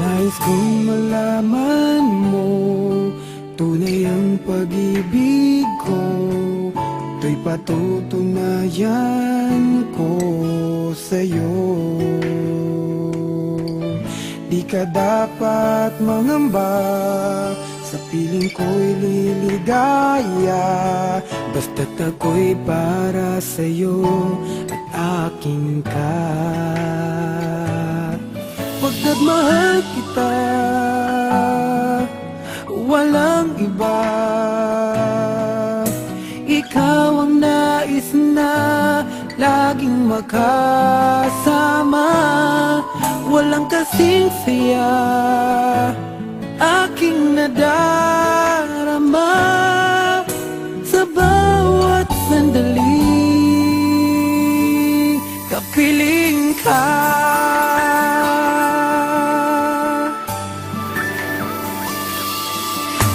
Nais kong malaman mo Tunay ang pag-ibig ko. To'y patutunayan ko sa'yo. Di ka dapat mangamba Sa piling ko'y liligaya. Basta't ako'y para sa'yo At aking ka Pagkat mahal kita. Walang iba. Ikaw ang nais na Laging makasama. Walang kasing saya. Aking nadarama ka.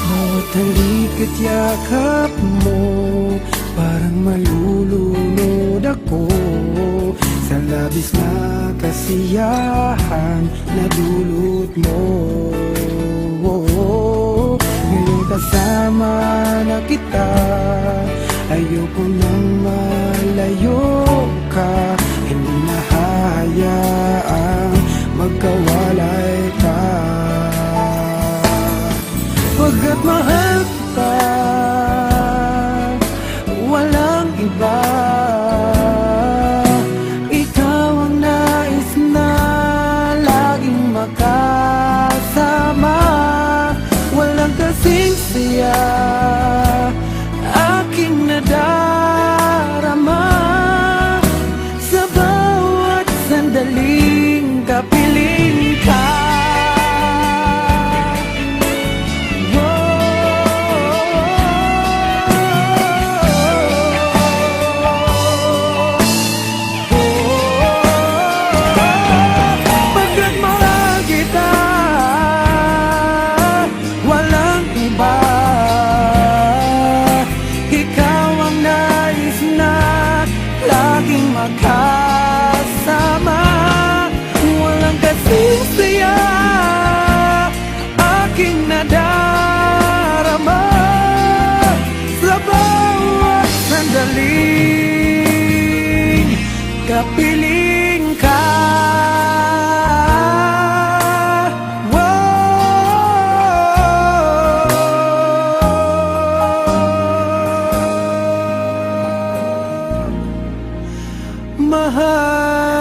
Bawat halik at yakap mo Parang malulunod ako. Sa labis na kasiyahan Na dulot mo. Ngayon kasama na kita Ayoko nang malayo ka Pagkat piling ka Whoa. Mahal